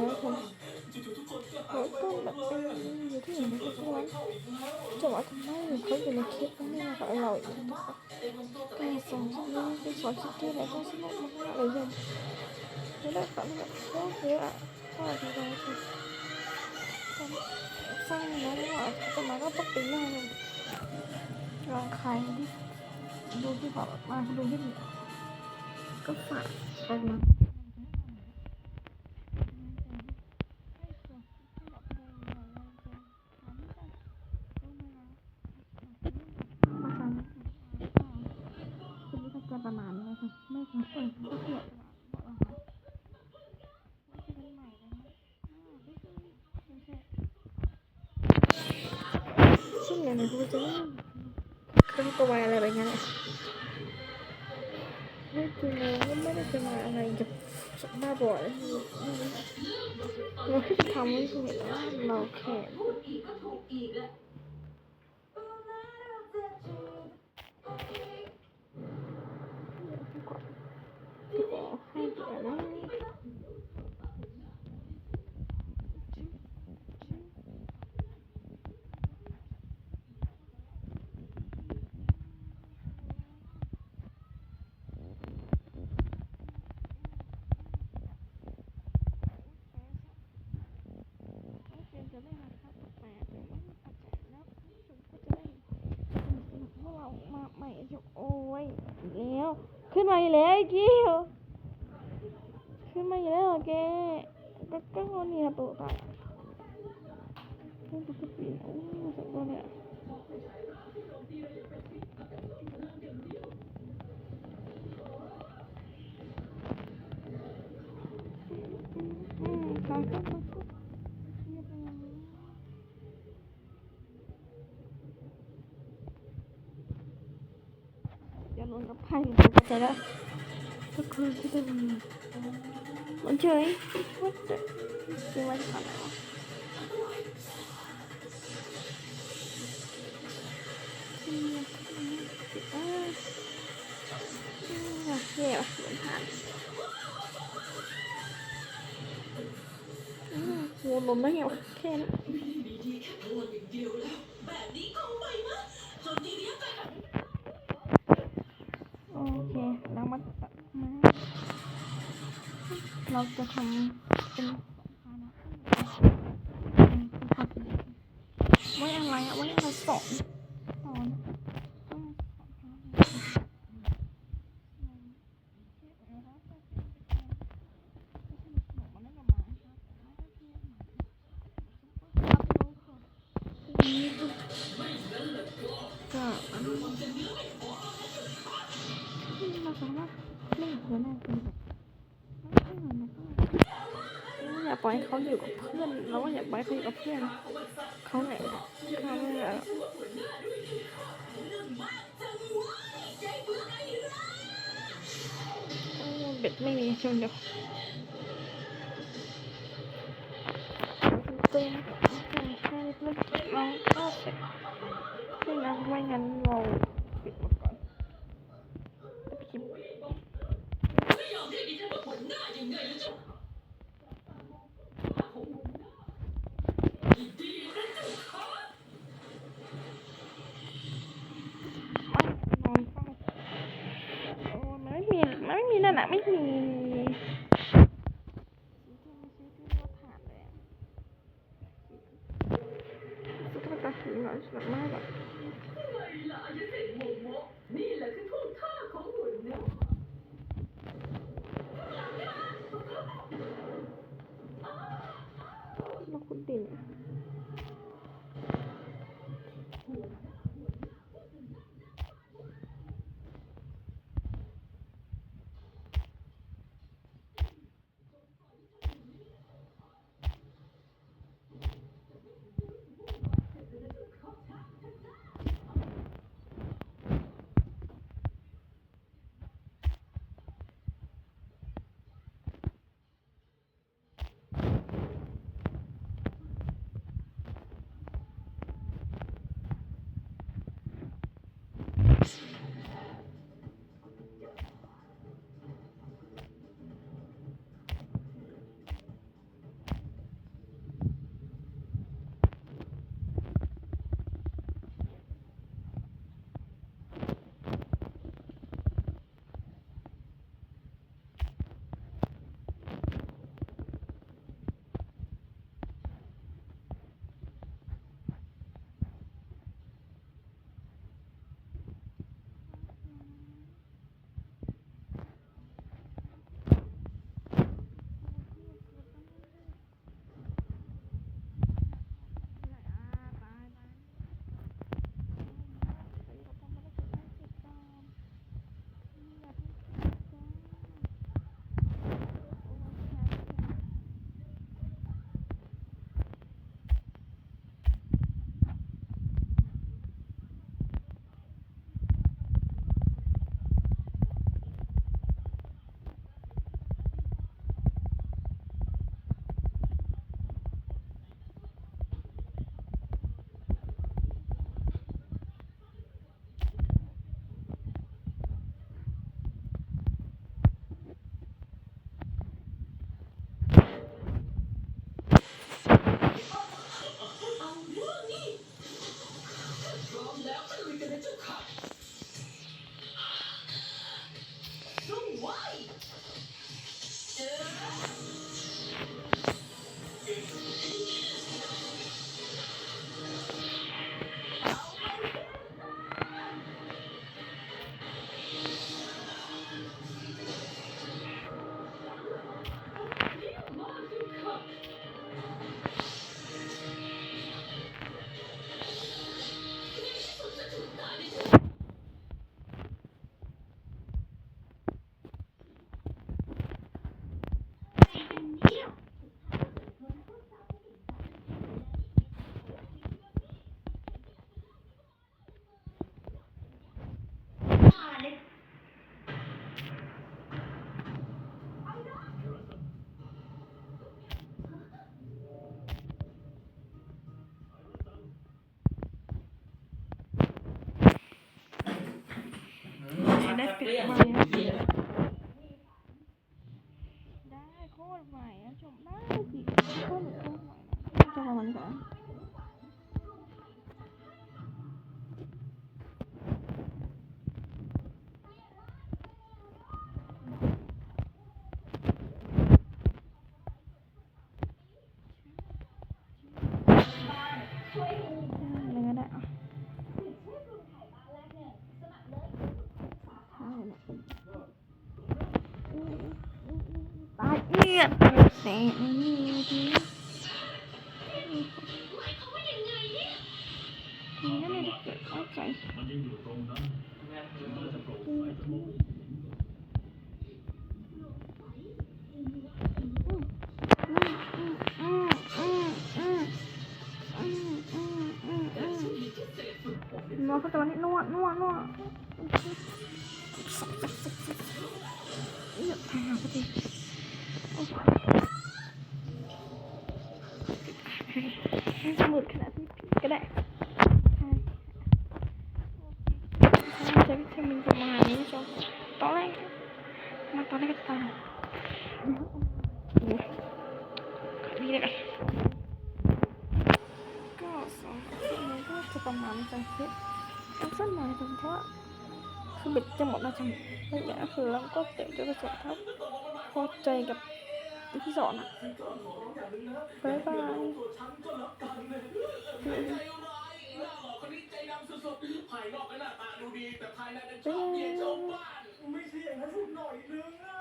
ไว้คนเขาต้องแบบเป็นอยู่ที่ไหนก็ช่างจะว่าทำไมเขาอยู่ในคลิปไม่มากับเราอีกแต่สองคนนี้เป็นสองคลิปที่อะไรก็สนุกมากเลยยังไม่ได้ฝันแบบโคตรเยอะก็ดีใจคือสร้างนะว่าจะมาก็ต้องเป็นแน่เลยลองใครที่ดูที่แบบมาดูที่ก็ฝากกันนะ คุณก็จะ ประมาณนี้ค่ะไม่ค่ะเปิดเปลี่ยนบอกว่าจะเป็นใหม่นะซึ่งย่างไรคุณจะไม่เครื่องตัวอะไรแบบนี้ไม่จริงเลยก็ไม่ได้จะมาอะไรกับบ้าบอเลยเราแค่ทำให้คุณเห็นว่าเราแค่ขอให้เดี๋ยวนะพวกเรามาใหม่โอ้ยแล้ว ขึ้น มาอีกแล้วไอ้กิ้วขึ้นมาอีกแล้วเหรอแกก็ก็งอนเนี่ยตัวตายก็ดูกระปีนโอ้สักตัวเนี่ยอืมค่ะก็ก็ก็เรียบร้อยอย่าลงกับไพ่ ผมก็จะได้ก็คือที่เป็นมันเฉย เราจะทำเป็นภานะไว้อะไรอะไว้อะไรสอนสอนต้อนก็เราสามารถเล่นหัวหน้าเป็นแบบ อยากปล่อยให้เขาอยู่กับเพื่อนเราก็อยากปล่อยให้เขาอยู่กับเพื่อนเขาไหนเขาไม่อยากโอ้เบ็ดไม่มีชนเดียวเต็มใช่ใช่เล่นเราก็เสร็จไม่นไม่งั้นเราปิดหมดก่อนแล้วไปคิด นอนเฝ้าโอ้มันไม่มี มันไม่มีนั่นน่ะ ไม่มีสุดท้าย ตัดสินหน่อยสนุกมากแบบมาคุณติ่น to come. ได้โคตรใหม่อ แสงนี่ดีดีนะเนี่ยเด็กๆเข้าใจนวดก็จะมาที่นวดนวดนวดเนี่ยทางหาพอดี มืดขนาดนี้ก็ได้ใช่ใช่มันจะมาณนี้ชมตอนแรกมาตอนแรกก็จะตามนี่เลยกันก็สองอาทิตย์นี้ก็จะประมาณสองอาทิตย์สั้นหน่อยถึงเพราะว่าคือเบ็ดจะหมดแล้วจังแล้วอย่างก็คือเราก็เตะด้วยกระสุนครับพอใจกับ ที่สอนอะบายบายภายนอกก็หน้าตาดูดีแต่ภายในนั้นชบ๊าอยบบาเกลียดชาวยบ้านไม่ใช่อย่างนั้นสักหน่อยนึงอะ